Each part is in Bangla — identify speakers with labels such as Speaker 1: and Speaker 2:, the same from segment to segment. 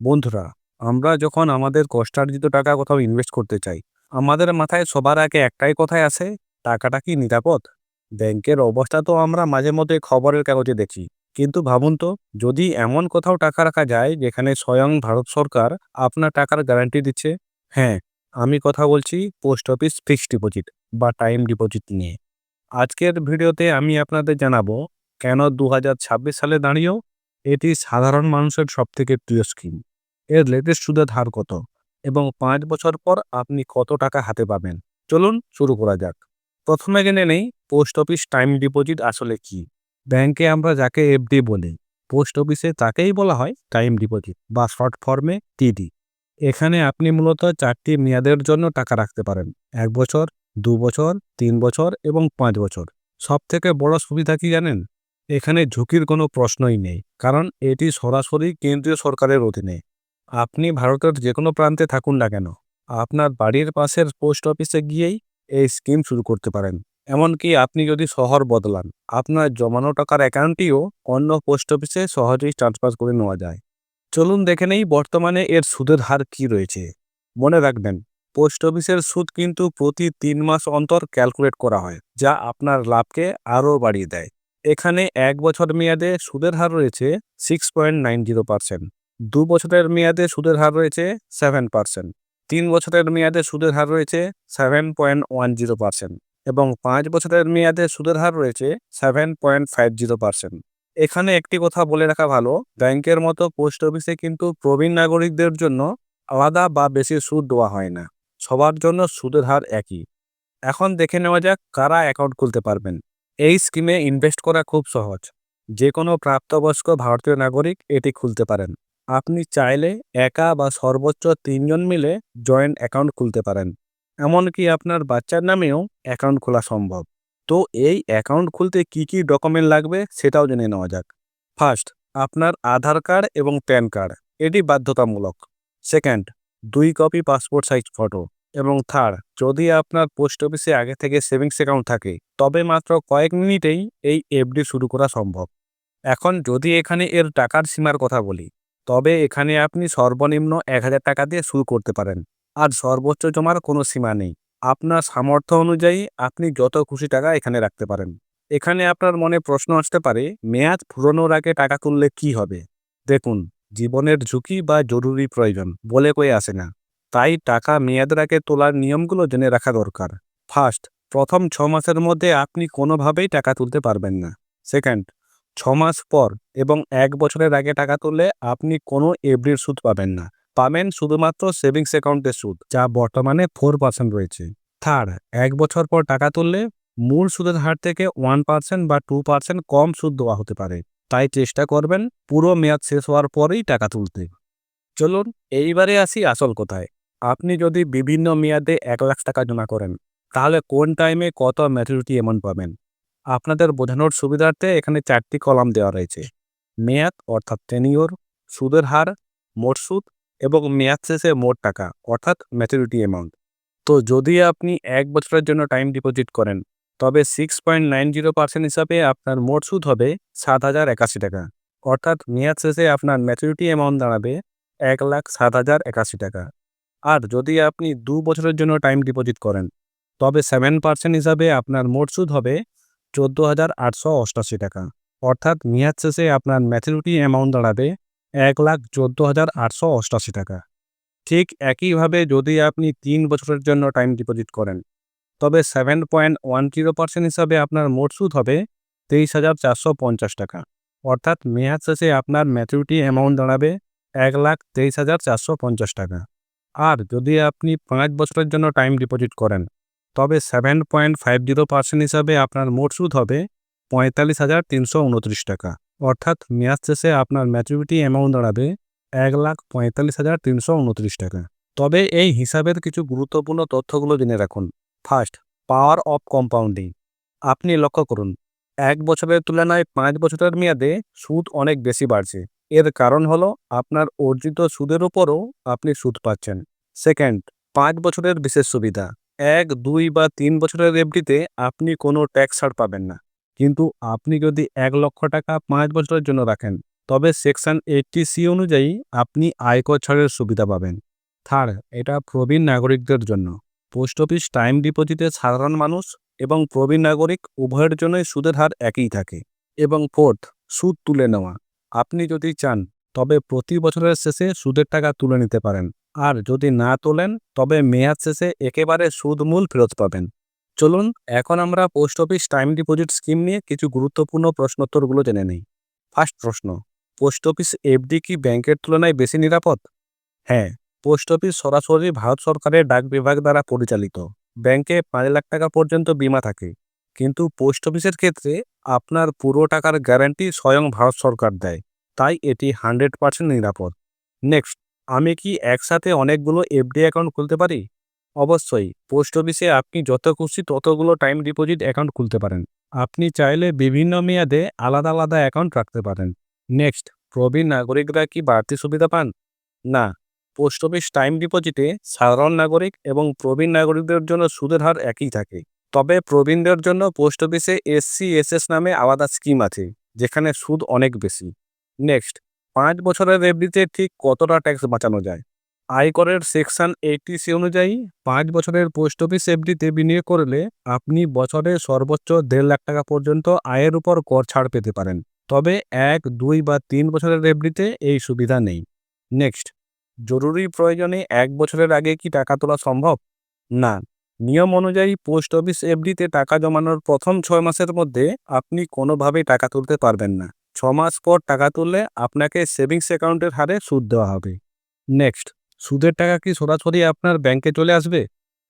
Speaker 1: বন্ধুরা, আমরা যখন আমাদের কষ্টার্জিত টাকা কোথাও ইনভেস্ট করতে চাই, আমাদের মাথায় সবার আগে একটাই কথাই আসে টাকাটা কি নিরাপদ? ব্যাংকের অবস্থা তো আমরা মাঝে মধ্যে খবরের কাগজে দেখি। কিন্তু ভাবুন তো, যদি এমন কোথাও টাকা রাখা যায়, যেখানে স্বয়ং ভারত সরকার আপনার টাকার গ্যারান্টি দিচ্ছে হ্যাঁ আমি কথা বলছি পোস্ট অফিস ফিক্সড ডিপোজিট বা টাইম ডিপোজিট নিয়ে। আজকের ভিডিওতে আমি আপনাদের জানাব, কেন দু হাজার ছাব্বিশ সালে দাঁড়িয়েও এটি সাধারণ মানুষের সবথেকে প্রিয় স্কিম। এর লেটেস্ট সুদের হার কত? এবং পাঁচ বছর পর আপনি কত টাকা হাতে পাবেন? চলুন শুরু করা যাক। প্রথমে জেনে নেই পোস্ট অফিস টাইম ডিপোজিট আসলে কি। ব্যাংকে আমরা যাকে এফডি বলি, পোস্ট অফিসে তাকেই বলা হয় টাইম ডিপোজিট বা শর্ট ফর্মে টিডি এখানে আপনি মূলত চারটি মেয়াদের জন্য টাকা রাখতে পারেন, এক বছর, দু বছর, তিন বছর এবং পাঁচ বছর। সব থেকে বড় সুবিধা কি জানেন? এখানে ঝুঁকির কোনো প্রশ্নই নেই, কারণ এটি সরাসরি কেন্দ্রীয় সরকারের অধীনে। আপনি ভারতের যে কোনো প্রান্তে থাকুন না কেন, আপনার বাড়ির পাশের পোস্ট অফিসে গিয়েই এই স্কিম শুরু করতে পারেন। এমনকি আপনি যদি শহর বদলান, আপনার জমানো টাকার অ্যাকাউন্টটিও অন্য পোস্ট অফিসে সহজেই ট্রান্সফার করে নেওয়া যায়। চলুন দেখে নেই বর্তমানে এর সুদের হার কি রয়েছে। মনে রাখবেন, পোস্ট অফিসের সুদ কিন্তু প্রতি তিন মাস অন্তর ক্যালকুলেট করা হয়, যা আপনার লাভকে আরও বাড়িয়ে দেয়। এখানে এক বছর মেয়াদে সুদের হার রয়েছে six point nine zero percent দু বছরের মেয়াদে সুদের হার রয়েছে সেভেন পার্সেন্ট তিন বছরের মেয়াদে সুদের হার রয়েছে seven point one zero percent এবং পাঁচ বছরের মেয়াদে সুদের হার রয়েছে seven point five zero percent এখানে একটি কথা বলে রাখা ভালো, ব্যাংকের মতো পোস্ট অফিসে কিন্তু প্রবীণ নাগরিকদের জন্য আলাদা বা বেশি সুদ দেওয়া হয় না। সবার জন্য সুদের হার একই। এখন দেখে নেওয়া যাক কারা অ্যাকাউন্ট খুলতে পারবেন। এই স্কিমে ইনভেস্ট করা খুব সহজ। যে কোনো প্রাপ্তবয়স্ক ভারতীয় নাগরিক এটি খুলতে পারেন। আপনি চাইলে একা বা সর্বোচ্চ তিনজন মিলে জয়েন্ট অ্যাকাউন্ট খুলতে পারেন। এমনকি আপনার বাচ্চার নামেও অ্যাকাউন্ট খোলা সম্ভব। তো এই অ্যাকাউন্ট খুলতে কি কি ডকুমেন্ট লাগবে সেটাও জেনে নেওয়া যাক। ফার্স্ট আপনার আধার কার্ড এবং প্যান কার্ড। এটি বাধ্যতামূলক। সেকেন্ড দুই কপি পাসপোর্ট সাইজ ফটো এবং থার্ড যদি আপনার পোস্ট অফিসে আগে থেকে সেভিংস অ্যাকাউন্ট থাকে, তবে মাত্র কয়েক মিনিটেই এই এফডি শুরু করা সম্ভব। এখন যদি এখানে এর টাকার সীমার কথা বলি, তবে এখানে আপনি সর্বনিম্ন এক হাজার টাকা দিয়ে শুরু করতে পারেন। আর সর্বোচ্চ জমার কোনো সীমা নেই। আপনার সামর্থ্য অনুযায়ী আপনি যত খুশি টাকা এখানে রাখতে পারেন। এখানে আপনার মনে প্রশ্ন আসতে পারে, মেয়াদ ফুরোনোর আগে টাকা তুললে কি হবে? দেখুন, জীবনের ঝুঁকি বা জরুরি প্রয়োজন বলে কয়ে আসে না। তাই টাকা মেয়াদের আগে তোলার নিয়মগুলো জেনে রাখা দরকার। ফার্স্ট প্রথম ছ মাসের মধ্যে আপনি কোনোভাবেই টাকা তুলতে পারবেন না। সেকেন্ড ছ মাস পর এবং এক বছরের আগে টাকা তুললে আপনি কোনো এফডির সুদ পাবেন না। পাবেন শুধুমাত্র সেভিংস অ্যাকাউন্টের সুদ, যা বর্তমানে ফোর পার্সেন্ট রয়েছে। থার্ড এক বছর পর টাকা তুললে মূল সুদের হার থেকে ওয়ান পার্সেন্ট বা টু পার্সেন্ট কম সুদ দেওয়া হতে পারে। তাই চেষ্টা করবেন পুরো মেয়াদ শেষ হওয়ার পরেই টাকা তুলতে। চলুন, এইবারে আসি আসল কোথায়। আপনি যদি বিভিন্ন মেয়াদে এক লাখ টাকা জমা করেন, তাহলে কোন টাইমে কত ম্যাচুরিটি অ্যামাউন্ট পাবেন? আপনাদের বোঝানোর সুবিধার্থে এখানে চারটি কলাম দেওয়া রয়েছে। মেয়াদ, অর্থাৎ টেনিওর সুদের হার, মোট সুদ এবং মেয়াদ শেষে মোট টাকা, অর্থাৎ ম্যাচুরিটি অ্যামাউন্ট তো যদি আপনি এক বছরের জন্য টাইম ডিপোজিট করেন, তবে six point nine zero percent হিসাবে আপনার মোট সুদ হবে সাত হাজার একাশি টাকা। অর্থাৎ মেয়াদ শেষে আপনার ম্যাচুরিটি অ্যামাউন্ট দাঁড়াবে এক লাখ সাত হাজার একাশি টাকা। আর যদি আপনি দু বছরের জন্য টাইম ডিপোজিট করেন, তবে সেভেন পার্সেন্ট হিসাবে আপনার মোট সুদ হবে চোদ্দ হাজার আটশো অষ্টাশি টাকা। অর্থাৎ মেয়াদ শেষে আপনার ম্যাচুরিটি অ্যামাউন্ট দাঁড়াবে এক লাখ চোদ্দ হাজার আটশো অষ্টাশি টাকা। ঠিক একইভাবে যদি আপনি তিন বছরের জন্য টাইম ডিপোজিট করেন, তবে seven point one zero percent হিসাবে আপনার মোট সুদ হবে তেইশ হাজার চারশো পঞ্চাশ টাকা। অর্থাৎ মেয়াদ শেষে আপনার ম্যাচুরিটি অ্যামাউন্ট দাঁড়াবে এক লাখ তেইশ হাজার চারশো পঞ্চাশ টাকা। আর যদি আপনি পাঁচ বছরের জন্য টাইম ডিপোজিট করেন, তবে seven point five zero percent হিসাবে আপনার মোট সুদ হবে পঁয়তাল্লিশ হাজার তিনশো উনত্রিশ টাকা। অর্থাৎ মেয়াদ শেষে আপনার ম্যাচুরিটি অ্যামাউন্ট দাঁড়াবে এক লাখ পঁয়তাল্লিশ হাজার তিনশো উনত্রিশ টাকা। তবে এই হিসাবের কিছু গুরুত্বপূর্ণ তথ্যগুলো জেনে রাখুন। ফার্স্ট পাওয়ার অফ কম্পাউন্ডিং আপনি লক্ষ্য করুন, এক বছরের তুলনায় পাঁচ বছরের মেয়াদে সুদ অনেক বেশি বাড়ছে। এর কারণ হলো আপনার অর্জিত সুদের উপরও আপনি সুদ পাচ্ছেন। সেকেন্ড পাঁচ বছরের বিশেষ সুবিধা। এক, দুই বা তিন বছরের এফডিতে আপনি কোনো ট্যাক্স ছাড় পাবেন না। কিন্তু আপনি যদি এক লক্ষ টাকা পাঁচ বছরের জন্য রাখেন, তবে সেকশন এইটটি সি অনুযায়ী আপনি আয়কর ছাড়ের সুবিধা পাবেন। থার্ড এটা প্রবীণ নাগরিকদের জন্য। পোস্ট অফিস টাইম ডিপোজিটে সাধারণ মানুষ এবং প্রবীণ নাগরিক উভয়ের জন্যই সুদের হার একই থাকে। এবং ফোর্থ সুদ তুলে নেওয়া। আপনি যদি চান, তবে প্রতি বছরের শেষে সুদের টাকা তুলে নিতে পারেন। আর যদি না তোলেন, তবে মেয়াদ শেষে একেবারে সুদ মূল ফেরত পাবেন। চলুন, এখন আমরা post office time deposit scheme নিয়ে কিছু গুরুত্বপূর্ণ প্রশ্নোত্তরগুলো জেনে নিই। ফার্স্ট প্রশ্ন, পোস্ট অফিস এফডি কি ব্যাংকের তুলনায় বেশি নিরাপদ? হ্যাঁ পোস্ট অফিস সরাসরি ভারত সরকারের ডাক বিভাগ দ্বারা পরিচালিত। ব্যাংকে পাঁচ লাখ টাকা পর্যন্ত বিমা থাকে। কিন্তু পোস্ট অফিসের ক্ষেত্রে আপনার পুরো টাকার গ্যারান্টি স্বয়ং ভারত সরকার দেয়। তাই এটি হান্ড্রেড পার্সেন্ট নিরাপদ। নেক্সট আমি কি একসাথে অনেকগুলো এফডি অ্যাকাউন্ট খুলতে পারি? অবশ্যই, পোস্ট অফিসে আপনি যত খুশি ততগুলো টাইম ডিপোজিট অ্যাকাউন্ট খুলতে পারেন। আপনি চাইলে বিভিন্ন মেয়াদে আলাদা আলাদা অ্যাকাউন্ট রাখতে পারেন। নেক্সট প্রবীণ নাগরিকরা কি বাড়তি সুবিধা পান? না। পোস্ট অফিস টাইম ডিপোজিটে সাধারণ নাগরিক এবং প্রবীণ নাগরিকদের জন্য সুদের হার একই থাকে। তবে প্রবীণদের জন্য পোস্ট অফিসে এসসি, এসএস নামে আলাদা স্কিম আছে, যেখানে সুদ অনেক বেশি। নেক্সট, পাঁচ বছরের এফডিতে ঠিক কতটা ট্যাক্স বাঁচানো যায়? আয়করের সেকশন এইটটি সি অনুযায়ী, পাঁচ বছরের পোস্ট অফিস এফডিতে বিনিয়োগ করলে আপনি বছরে সর্বোচ্চ দেড় লাখ টাকা পর্যন্ত আয়ের উপর কর ছাড় পেতে পারেন। তবে এক, দুই বা তিন বছরের এফডিতে এই সুবিধা নেই। নেক্সট, জরুরি প্রয়োজনে এক বছরের আগে কি টাকা তোলা সম্ভব? না। নিয়ম অনুযায়ী পোস্ট অফিস এফডিতে টাকা জমানোর প্রথম ছয় মাসের মধ্যে আপনি কোনোভাবেই টাকা তুলতে পারবেন না। ছ মাস পর টাকা তুললে আপনাকে সেভিংস অ্যাকাউন্টের হারে সুদ দেওয়া হবে। নেক্সট, সুদের টাকা কি সরাসরি আপনার ব্যাংকে চলে আসবে?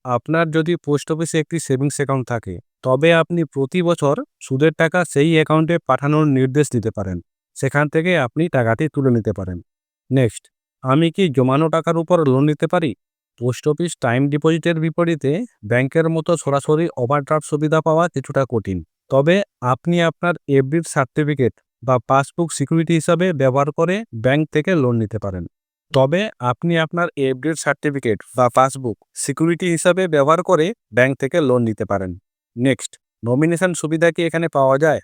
Speaker 1: আপনার যদি পোস্ট অফিসে একটি সেভিংস অ্যাকাউন্ট থাকে, তবে আপনি প্রতি বছর সুদের টাকা সেই অ্যাকাউন্টে পাঠানোর নির্দেশ দিতে পারেন। সেখান থেকে আপনি টাকাটি তুলে নিতে পারেন। নেক্সট, আমি কি জমানো টাকার উপর লোন নিতে পারি? পোস্ট অফিস টাইম ডিপোজিটের বিপরীতে ব্যাংকের মতো সরাসরি ওভারড্রাফট সুবিধা পাওয়া কিছুটা কঠিন। তবে আপনি আপনার এফডির সার্টিফিকেট বা পাসবুক সিকিউরিটি হিসাবে ব্যবহার করে ব্যাংক থেকে লোন নিতে পারেন। তবে আপনি আপনার এফডির সার্টিফিকেট বা পাসবুক সিকিউরিটি হিসাবে ব্যবহার করে ব্যাংক থেকে লোন নিতে পারেন। নেক্সট, নমিনেশন সুবিধা কি এখানে পাওয়া যায়?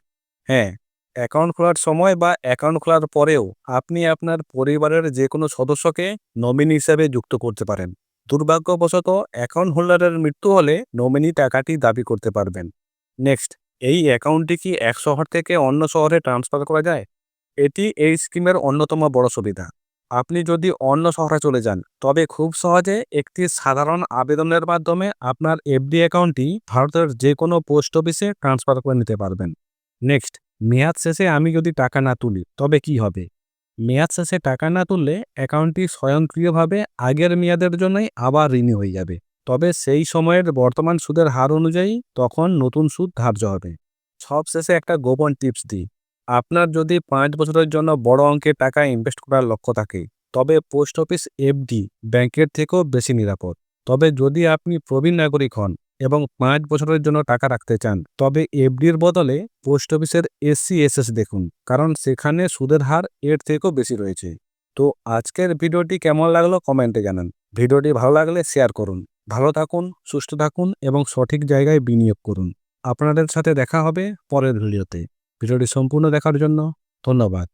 Speaker 1: হ্যাঁ অ্যাকাউন্ট খোলার সময় বা অ্যাকাউন্ট খোলার পরেও আপনি আপনার পরিবারের যে কোনো সদস্যকে নমিনি হিসাবে যুক্ত করতে পারেন। দুর্ভাগ্যবশত অ্যাকাউন্ট হোল্ডারের মৃত্যু হলে নমিনি টাকাটি দাবি করতে পারবেন। নেক্সট, এই অ্যাকাউন্টটি কি এক শহর থেকে অন্য শহরে ট্রান্সফার করা যায়? এটি এই স্কিমের অন্যতম বড় সুবিধা। আপনি যদি অন্য শহরে চলে যান, তবে খুব সহজে একটি সাধারণ আবেদনের মাধ্যমে আপনার এফডি অ্যাকাউন্টটি ভারতের যে কোনো পোস্ট অফিসে ট্রান্সফার করে নিতে পারবেন। নেক্সট, মেয়াদ শেষে আমি যদি টাকা না তুলি, তবে কি হবে? মেয়াদ শেষে টাকা না তুললে অ্যাকাউন্টটি স্বয়ংক্রিয়ভাবে আগের মেয়াদের জন্যই আবার রিনিউ হয়ে যাবে। তবে সেই সময়ের বর্তমান সুদের হার অনুযায়ী তখন নতুন সুদ ধার্য হবে। সব শেষে একটা গোপন টিপস দিই। আপনার যদি পাঁচ বছরের জন্য বড় অঙ্কের টাকা ইনভেস্ট করার লক্ষ্য থাকে, তবে পোস্ট অফিস এফডি ব্যাংকের থেকেও বেশি নিরাপদ। তবে যদি আপনি প্রবীণ নাগরিক হন এবং পাঁচ বছরের জন্য টাকা রাখতে চান। তবে এফডির বদলে পোস্ট অফিসের এসসি, এসএস দেখুন, কারণ সেখানে সুদের হার এর থেকেও বেশি রয়েছে। তো আজকের ভিডিওটি কেমন লাগল কমেন্টে জানান। ভিডিওটি ভালো লাগলে শেয়ার করুন। ভালো থাকুন, সুস্থ থাকুন এবং সঠিক জায়গায় বিনিয়োগ করুন। আপনাদের সাথে দেখা হবে পরের ভিডিওতে। ভিডিওটি সম্পূর্ণ দেখার জন্য ধন্যবাদ।